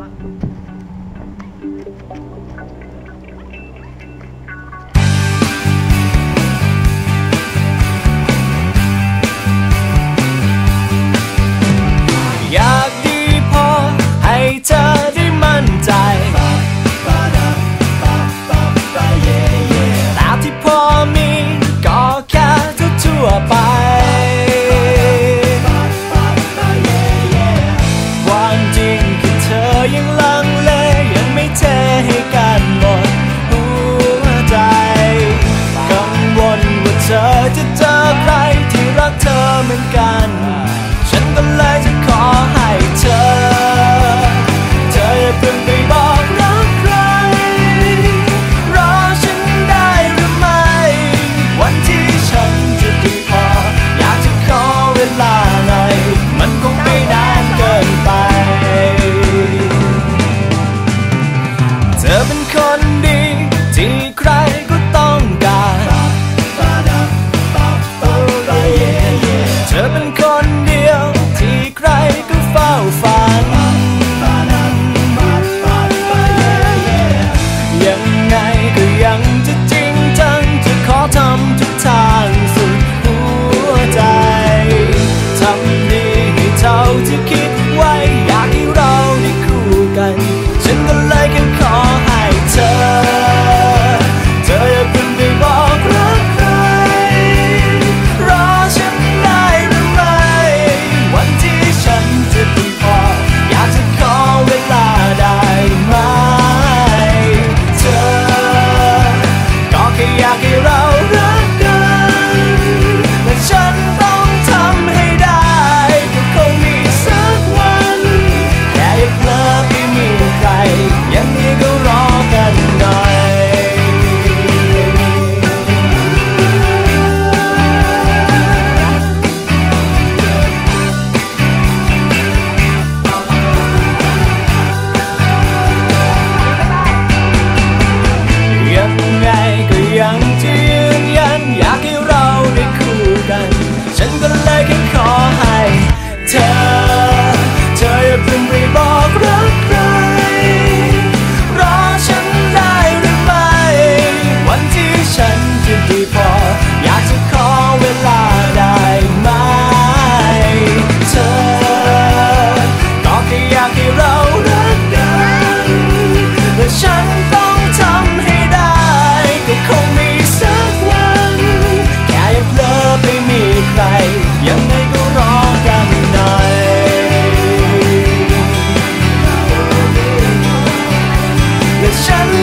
อะ เธอ เธออย่าเพิ่งไปบอกรักใคร รอฉันได้หรือไม่ วันที่ฉันจะดีพอ อยากจะขอเวลาได้ไหม เธอ ก็แค่อยากให้เรารักกันและฉันต้องทำให้ได้ ก็คงมีสักวัน แค่อย่าเพลอไปมีใครยังไง Russian